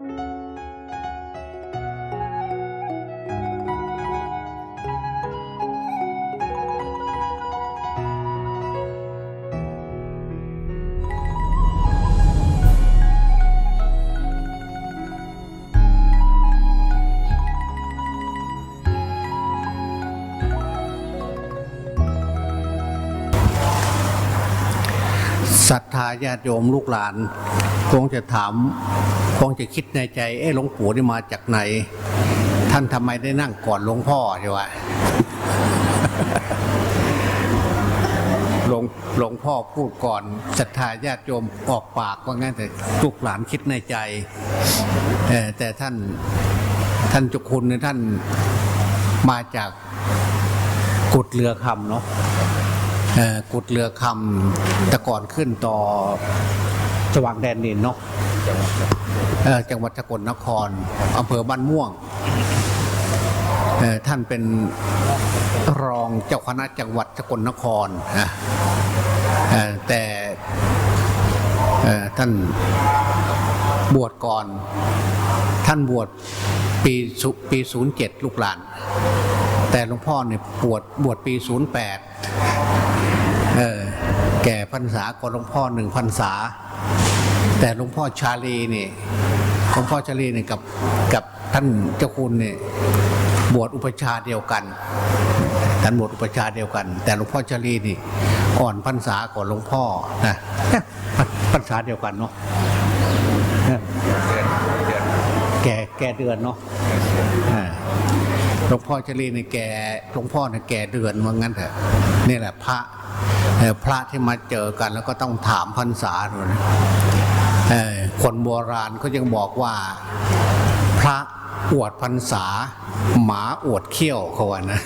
ศรัทธาญาติโยมลูกหลาน คงจะถาม คงจะคิดในใจ เอ๊ะหลวงปู่นี่มาจากไหน ท่านทำไมได้นั่งก่อนหลวงพ่อใช่ไหมหลวงหลวงพ่อพูดก่อนศรัทธาญาติโยมออกปากว่างั้นแต่ลูกหลานคิดในใจแต่ท่านท่านจุคุณเนี่ยท่านมาจากกุดเรือคำเนาะกุดเรือคำแต่ก่อนขึ้นต่อสว่างแดนดินเนาะ เอ่อจังหวัดสกลนครอำเภอบ้านม่วงท่านเป็นรองเจ้าคณะจังหวัดสกลนครนะแต่ท่านบวชก่อน ท่านบวชปีปีศูนย์เจ็ดลูกหลาน แต่หลวงพ่อเนี่ยบวชบวชปีศูนย์แปดแก่พรรษาก่อนหลวงพ่อหนึ่งพรรษา แต่หลวงพ่อชาลีนี่หลวงพ่อชาลีนี่กับกับท่านเจ้าคุณเนี่ยบวชอุปชาเดียวกันท่านบวชอุปชาเดียวกัน แต่หลวงพ่อชาลีนี่อ่อนพรรษาก่อนหลวงพ่อนะพรรษาเดียวกันเนาะแก่แก่เดือนเนาะหลวงพ่อเจรีในแก่หลวงพ่อเนี่ยแก่เดือนว่างั้นเถอะนี่แหละพระพระที่มาเจอกันแล้วก็ต้องถามพรรษาด้วยนะเอ่อ คนโบราณเขายังบอกว่าพระอวดพรรษา หมาอวดเขี้ยวเขาว่านะ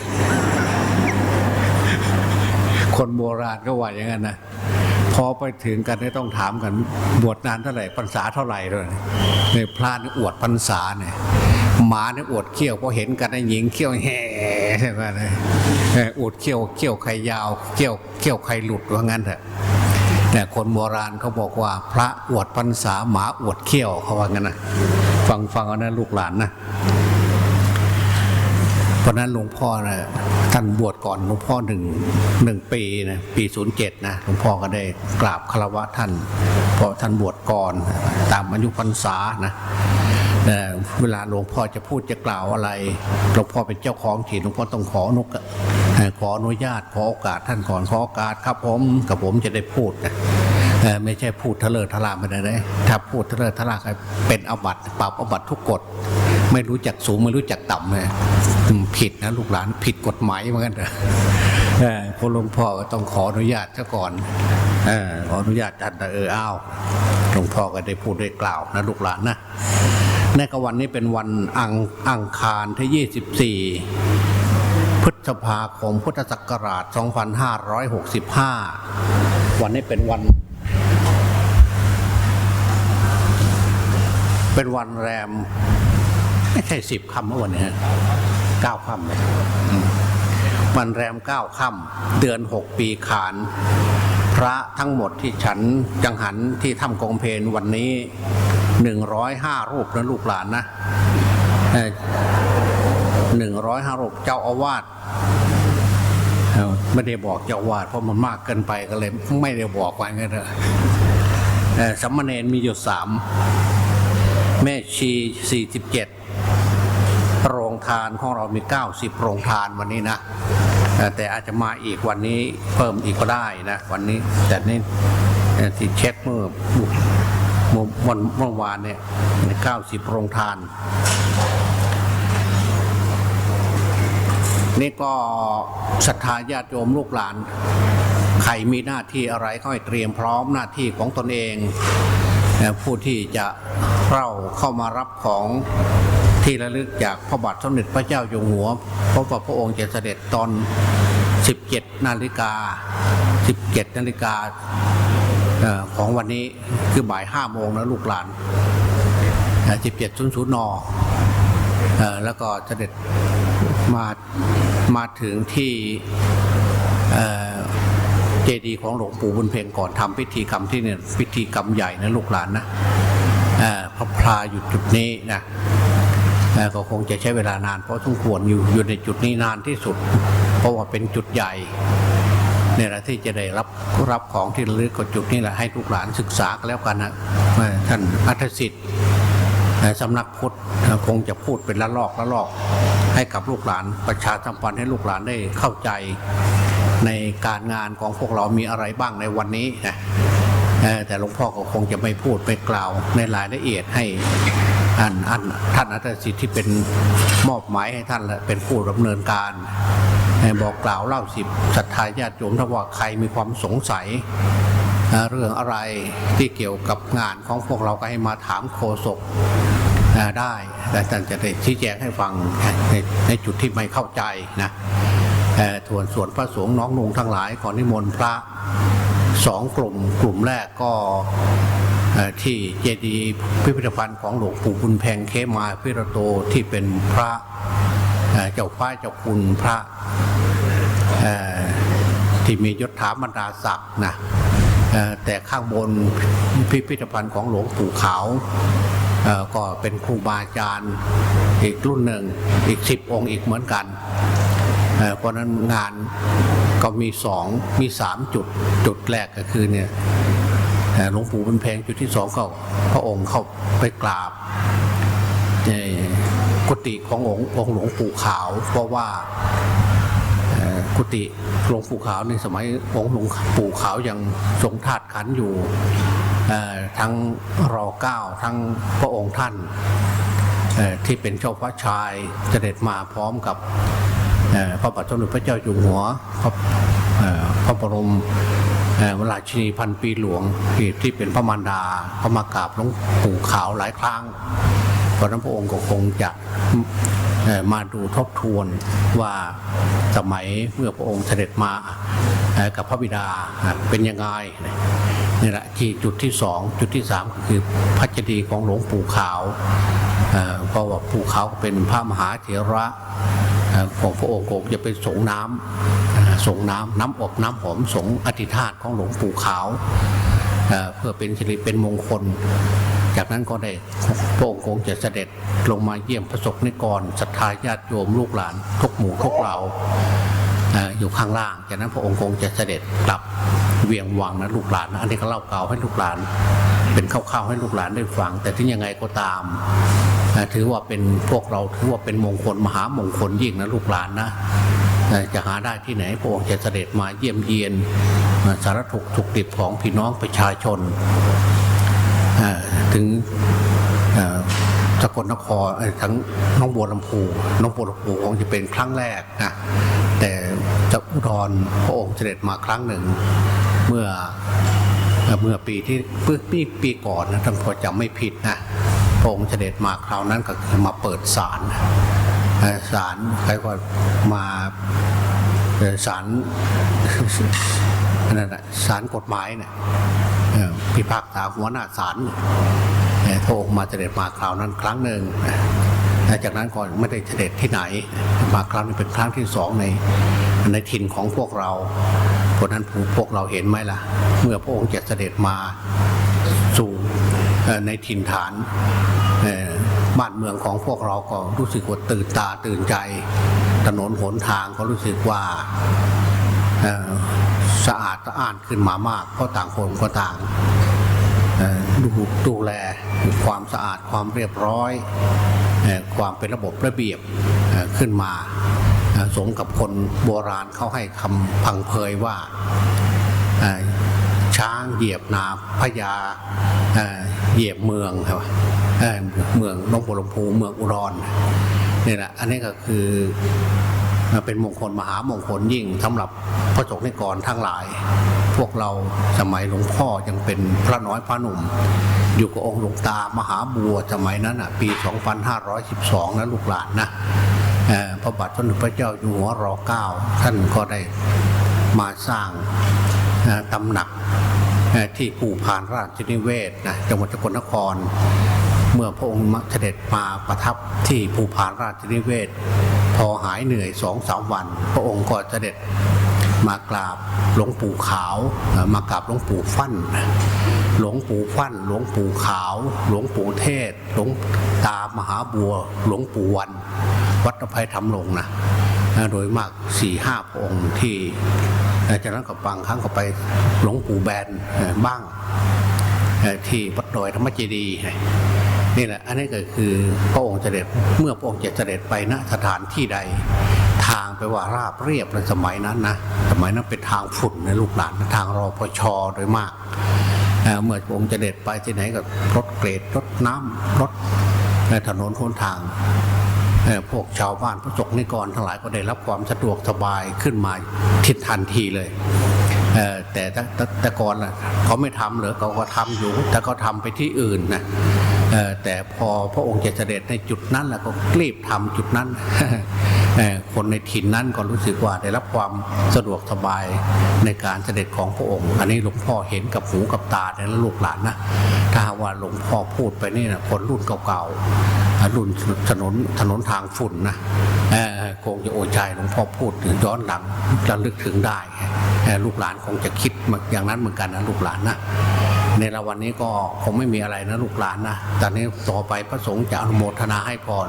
คนโบราณก็ว่าอย่างนั้นนะพอไปถึงกันได้ต้องถามกันบวชนานเท่าไหร่พรรษาเท่าไหร่เลยในพระนี่อวดพรรษาเนี่ยหมาเนี่ยอวดเขี้ยวพอเห็นกันนะหญิงเขี้ยวแห่ใช่ไหมเลยเอออวดเขี้ยวเขี้ยวใครยาวเขี้ยวเขี้ยวใครหลุดว่างั้นเถอะ แต่คนโบราณเขาบอกว่าพระอวดพรรษาหมาอวดเขี้ยวเขาว่างั้นนะฟังฟังเอานะลูกหลานนะเพราะนั้นหลวงพ่อนะท่านบวชก่อนหลวงพ่อหนึ่งหนึ่งปีนะปีศูนย์เจ็ดนะหลวงพ่อก็ได้กราบคารวะท่านเพราะท่านบวชก่อนตามอายุพรรษานะเวลาหลวงพ่อจะพูดจะกล่าวอะไรหลวงพ่อเป็นเจ้าของถิ่นหลวงพ่อต้องขออนุก ขออนุญาตขอโอกาสท่านก่อนขอโอกาสครับผมกับผมจะได้พูดนะไม่ใช่พูดทะเลทะลาไปไหนเลยถ้าพูดทะเลทะลาใครเป็นอาบัตปรับอาบัตทุกกฎ ไม่รู้จักสูงไม่รู้จักต่ำเลยผิดนะลูกหลานผิดกฎหมายเหมือนกันเถอะพอหลวงพ่อก็ต้องขออนุญาตซะก่อนออขออนุญาตท่านเอออ้าวหลวงพ่อก็ได้พูดได้กล่าวนะลูกหลานนะในกวันนี้เป็นวันอังอังคารที่ 24 พฤษภาคมพุทธศักราช 2565 วันนี้เป็นวัน เป็นวันแรม ไม่ใช่สิบคำเมื่อวันนี้ฮะเก้าค่ำเลยวันแรมเก้าค่ำเดือนหกปีขาน พระทั้งหมดที่ฉันจังหันที่ถ้ำกองเพนวันนี้หนึ่งร้อยห้ารูปนะลูกหลานนะ หนึ่งร้อยห้ารูปเจ้าอาวาสไม่ได้บอกเจ้าอาวาสเพราะมันมากเกินไปก็เลย ไม่ได้บอกไว้งั้นเถอะเอ่อสัมมาเนนมีอยู่สามแม่ชี47โรงทานของเรามี90โรงทานวันนี้นะแต่อาจจะมาอีกวันนี้เพิ่มอีกก็ได้นะ วันนี้แต่นี่ที่เช็คเมื่อเมื่อวันเมื่อวานเนี่ย90โรงทาน นี่ก็ศรัทธาญาติโยมลูกหลาน ใครมีหน้าที่อะไรก็ให้เตรียมพร้อมหน้าที่ของตนเอง ผู้ที่จะเข้าเข้ามารับของที่ระลึกจากพระบาทสมเด็จพระเจ้าอยู่หัวเพราะว่าพระองค์จะเสด็จตอน 17 นาฬิกา 17 นาฬิกาของวันนี้คือบ่าย5โมงนะลูกหลาน 17.00 น แล้วก็เสด็จ มามาถึงที่เจดีย์ของหลวงปู่บุญเพ็งก่อนทำพิธีกรรมที่เนี่ยพิธีกรรมใหญ่นะลูกหลานนะพระพลาอยู่จุดนี้นะก็คงจะใช้เวลานานเพราะสมควรอยู่อยู่ในจุดนี้นานที่สุด เพราะว่าเป็นจุดใหญ่เนี่ยแหละที่จะได้รับรับของที่ระลึกกับจุดนี้แหละให้ลูกหลานศึกษากันแล้วกันนะท่านอัธสิทธิ์ สำนักพุทธเอ่อคงจะพูดเป็นละลอกละลอก ให้กับลูกหลานประชาสัมพันธ์ให้ลูกหลานได้เข้าใจในการงานของพวกเรามีอะไรบ้างในวันนี้นะเอ่อแต่หลวงพ่อก็คงจะไม่พูดไม่กล่าวในรายละเอียดให้อันอันท่านอัตสิทธิ์ที่เป็นมอบหมายให้ท่านและเป็นผู้ดำเนินการให้บอกกล่าวเล่าสิบศรัทธาญาติโยมถ้าว่าใครมีความสงสัย เรื่องอะไรที่เกี่ยวกับงานของพวกเราก็ให้มาถามโฆษกได้แต่ท่านจะได้ชี้แจงให้ฟังในในจุดที่ไม่เข้าใจนะเอ่อส่วนส่วนพระสงฆ์น้องนุงทั้งหลายก่อนนิมนต์พระสองกลุ่มกลุ่มแรกก็ที่เจดีย์พิพิธภัณฑ์ของหลวงปู่บุญแพงเคมาพิรโตที่เป็นพระเเจ้าฟ้าเจ้าคุณพระที่มียศถาบรรดาศักดิ์นะ แต่ข้างบนพิพิธภัณฑ์ของหลวงปู่ขาวก็เป็นครูบาอาจารย์อีกรุ่นหนึ่งอีกสิบองค์อีกเหมือนกัน เพราะนั้นงานก็มีสองมีสามจุดจุดแรกก็คือเนี่ยหลวงปู่บุญแพงจุดที่สองก็พระองค์เข้าไปกราบในกุฏิขององค์หลวงปู่ขาว เพราะว่า กุฏิหลวงปู่ขาวในสมัยองค์หลวงปู่ขาวยังทรงธาตุขันอยู่ทั้งรอเก้าทั้งพระองค์ท่านที่เป็นเจ้าฟ้าชายเสด็จมาพร้อมกับพระบาทสมเด็จพระเจ้าอยู่หัวพระพระบรมเวราชินีพันปีหลวงที่ที่เป็นพระมารดาก็มากราบหลวงปู่ขาวหลายครั้งเพราะนั้นพระองค์ก็คงจะ มาดูทบทวนว่าสมัยเมื่อพระองค์เสด็จมากับพระบิดาเป็นยังไงนี่แหละที่จุดที่สองจุดที่สามก็คือพระเจดีย์ของหลวงปู่ขาวเพราะว่าปู่ขาวเป็นพระมหาเถระของพระองค์คงจะเป็นสงน้ำสงน้ำน้ำอบน้ำหอมสงอธิธาตของหลวงปู่ขาวเพื่อเป็นสิริเป็นมงคล จากนั้นก็ได้พระองค์คงจะเสด็จลงมาเยี่ยมพระสงฆ์นิกรศรัทธาญาติโยมลูกหลานทุกหมู่ทุกเหล่าอยู่ข้างล่าง จากนั้นพระองค์คงจะเสด็จกลับเวียงวังนะลูกหลานนะอันนี้ก็เล่าเก่าให้ลูกหลาน เป็นคร่าวๆให้ลูกหลานได้ฟัง แต่ถึงยังไงก็ตามถือว่าเป็นพวกเราถือว่าเป็นมงคลมหามงคลยิ่งนะลูกหลานนะจะหาได้ที่ไหนพระองค์จะเสด็จมาเยี่ยมเยียนสารถุกถูกดิบของพี่น้องประชาชน ถึงสกลนครทั้งน้องบัวลำพูน้องบัวลำพูคงจะเป็นครั้งแรกนะแต่จะอุดรพระองค์เสด็จมาครั้งหนึ่ง เมื่อเมื่อปีที่เมื่อปีปีก่อนนะท่านพอจำไม่ผิดนะพระองค์เสด็จมาคราวนั้นก็คือมาเปิดศาลศาลใครก็มาศาลนั่นแหะศาลกฎหมายเนี่ย พิพากษาหัวหน้าศาลเอ่อพระองค์มาเสด็จมาคราวนั้นครั้งหนึ่งและจากนั้นก็ไม่ได้เสด็จที่ไหน มาครั้งนี้เป็นครั้งที่สองในในถิ่นของพวกเราเพราะนั้นพวกเราเห็นไหมล่ะ เมื่อพระองค์จะเสด็จมาสู่ในถิ่นฐานบ้านเมืองของพวกเราก็รู้สึกว่าตื่นตาตื่นใจ ถนนหนทางก็รู้สึกว่า สะอาดสะอ้านขึ้นมามาก เพราะต่างคนก็ต่างดูดูแลความสะอาดความเรียบร้อย ความเป็นระบบระเบียบขึ้นมา สมกับคนโบราณเขาให้คำพังเพยว่าช้างเหยียบนาพญาเหยียบเมืองครับเมืองหนองบัวลำพูเมืองอุดรนี่แหละอันนี้ก็คือ เป็นมงคลมหามงคลยิ่งสำหรับพระสงฆ์นิกรทั้งหลาย พวกเราสมัยหลวงพ่อยังเป็นพระน้อยพระหนุ่ม อยู่กับองค์หลวงตามหาบัวสมัยนั้นอะปี 2512 นะลูกหลานนะพระบาทสมเด็จพระเจ้าอยู่หัวรอเก้าท่านก็ได้มาสร้างตำหนักที่ปู่พานราชนิเวศนะจังหวัดสกลนคร เมื่อพระองค์เสด็จมาประทับที่ภูพานราชนิเวศ พอหายเหนื่อยสองสามวัน พระองค์ก็เสด็จมากราบหลวงปู่ขาว มากราบหลวงปู่ฟั่นหลวงปู่ฟั่นหลวงปู่ขาว หลวงปู่เทศ หลวงตามหาบัว หลวงปู่วัน วัดอภัยธรรมลงนะโดยมากสี่ห้าพระองค์ที่จากนั้นก็บางครั้งก็ไปหลวงปู่แบนบ้างที่วัดดอยธรรมเจดีย์ นี่แหละ อันนี้ก็คือพระองค์เสด็จเมื่อพระองค์จะเสด็จไปณสถานที่ใด ทางไปว่าราบเรียบในสมัยนั้นนะสมัยนั้นเป็นทางฝุ่นในะลูกหลานทางรอพชโดยมากเมื่อพระองค์เสด็จไปที่ไหนก็รถเกรดรถน้ำรถถนนหนทางพวกชาวบ้านพระสงฆ์นิกรทั้งหลายก็ได้รับความสะดวกสบายขึ้นมาทิศทันทีเลยแต่แต่ก่อนล่ะเขาไม่ทำหรอเขาก็ทำอยู่ แต่ก็ทำไปที่อื่นนะเอ่อ แต่พอพระองค์จะเสด็จในจุดนั้นแล้วก็รีบทำจุดนั้นคนในถิ่นนั้นก็รู้สึกว่าได้รับความสะดวกสบายในการเสด็จของพระองค์ อันนี้หลวงพ่อเห็นกับหูกับตาในลูกหลานนะถ้าว่าหลวงพ่อพูดไปนี่นะคนรุ่นเก่าๆรุ่นถนนถนนทางฝุ่นนะคงจะโอใจหลวงพ่อพูดถึงย้อนหลังระลึกถึงได้ลูกหลานคงจะคิดอย่างนั้นเหมือนกันนะลูกหลานนะ ในละวันนี้ก็คงไม่มีอะไรนะลูกหลานนะตอนนี้ต่อไปพระสงฆ์จะอนุโมทนาให้พร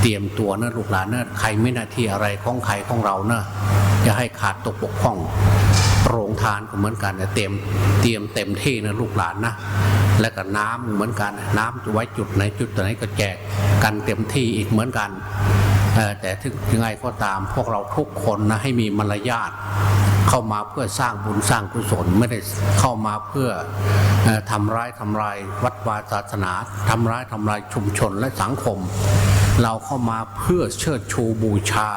เตรียมตัวนะลูกหลานนะใครไม่หน้าที่อะไรของใครของเรานะจะให้ขาดตกบกพร่องโรงทานก็เหมือนกันนะเตรียมเตรียมเต็มที่นะลูกหลานนะและก็น้ำเหมือนกัน น้ำจะไว้จุดไหนจุดไหนก็แจกกันเต็มที่อีกเหมือนกัน แต่ถึงยังไงก็ตามพวกเราทุกคนนะให้มีมารยาทเข้ามาเพื่อสร้างบุญสร้างกุศลไม่ได้เข้ามาเพื่อเอ่อทำร้ายทำลายวัดวาศาสนาทำร้ายทำลายชุมชนและสังคม เราเข้ามาเพื่อเชิดชูบูชา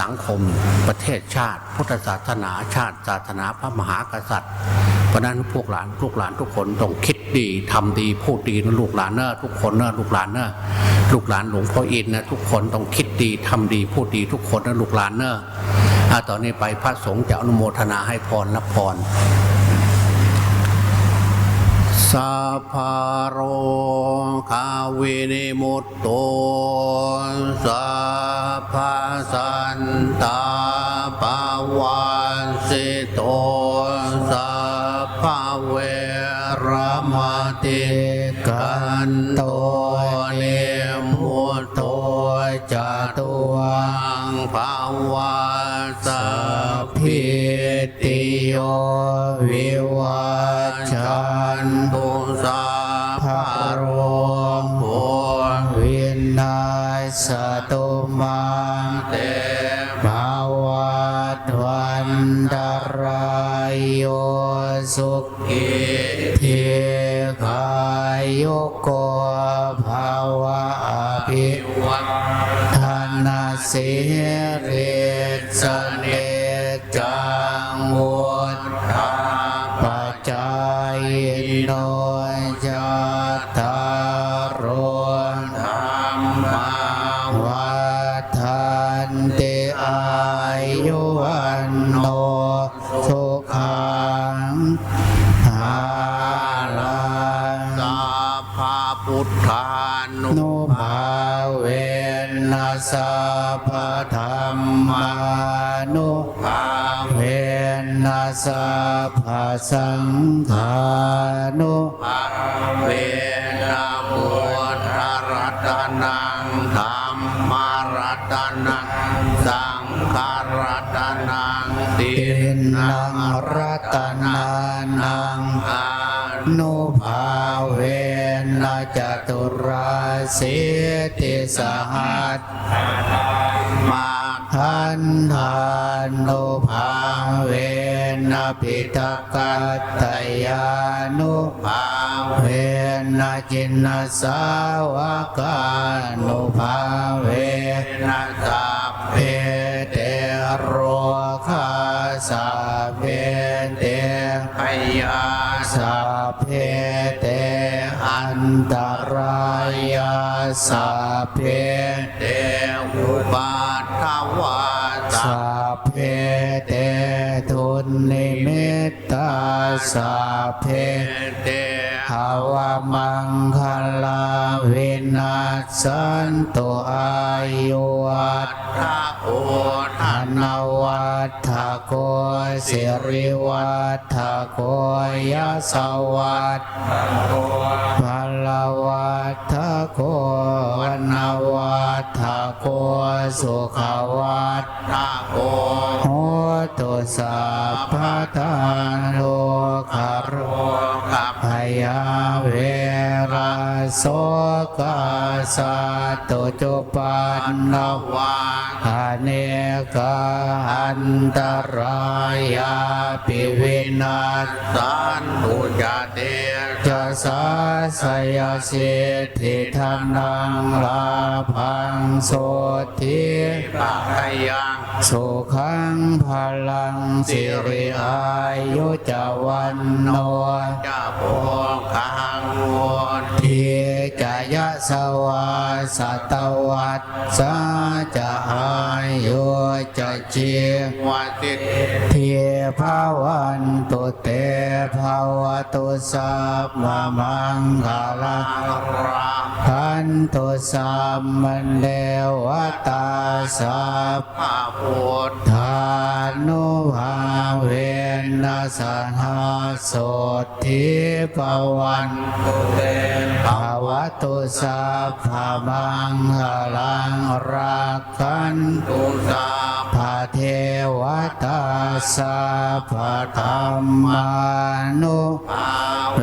สังคมประเทศชาติ พุทธศาสนาชาติศาสนาพระมหากษัตริย์ เพราะนั้นพวกหลานลูกหลานทุกคนต้องคิดดีทำดีพูดดีนะลูกหลานเนอะทุกคนเนอะลูกหลานเนอะลูกหลานหลวงพ่ออินนะทุกคนต้องคิดดีทำดีพูดดีทุกคนนะลูกหลานเนอะอ่อนนี้ไปพระสงฆ์จะอนุโมทนาให้พรรับพร สัพพะโรคาวินิมุตโตสัพพะสันตาปาวันสิโตสัพพะเวระมติกันโตเนมุตโตจตุวังภาวะสัพพิติโยวิวัชชั จังวุ นุภาเวนะพุทธรัตนังธรรมรัตนังสังฆรัตนังตินังรัตนานังอานุภาเวนะจตุราสิติสหัสมาทันทานุภาเว ปิตกัตตยานุภาเวนะจินนสาวกานุภาเวนะสัพเพเตโรคาสัพเพเตพยาสัพเพเตอันตรายาสัพเพเต สัพเพเตหา วมังคลาวินาสันตุอายุวัตทาโอธนวัฏโกสิริวัฏโกยะสวัฏพลวัฏโกนวัฏโกสุขวัฏทาโอโหตุสัพพทานโลคารโတရားပဲ โสกาสัตตุจุปันนวาอเนกาอันตรายาปิวินาสันตุจเตจะสาสยสิทธิธนังลาพังโสทิปะกยังสุขังพลังสิริอายุจวันโนจะโพคังวนทีจยะสวาสตวัตสาจะอายุ จะเจียวัติเทียภาวันตุเตภาวตุสัพพะมังคลาราขันตุสัมมันเดวตาสัพพาพุทธทานุภาเวนัสหาโสทิปวันตุเตภาวตุสัพพะมังคลังรักขันตุสา พเทวตาสัพธรรมานุเว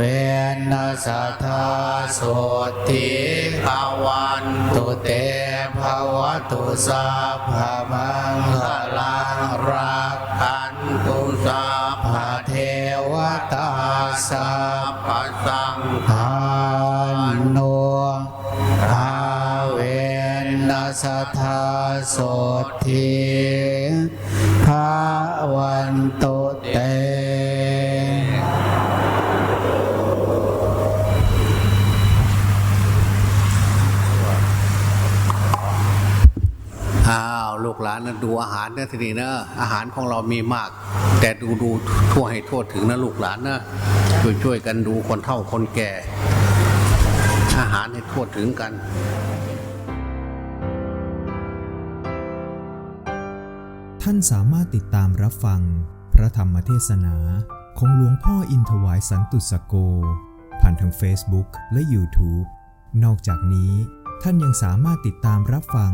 นัสธาสุติภาวันตุเตภวตุสัพพมังคลังรั นะดูอาหารนะทีนี้นะอาหารของเรามีมาก แต่ดูดูทั่วให้ทั่วถึงนะลูกหลานนะช่วยช่วยกันดูคนเฒ่าคนแก่ อาหารให้ทั่วถึงกันท่านสามารถติดตามรับฟัง พระธรรมเทศนาของหลวงพ่ออินถวายสันตุสโก ผ่านทาง Facebook และ YouTube นอกจากนี้ท่านยังสามารถติดตามรับฟัง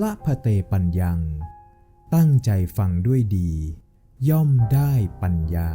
ละพะเตปัญญัง ตั้งใจฟังด้วยดี ย่อมได้ปัญญา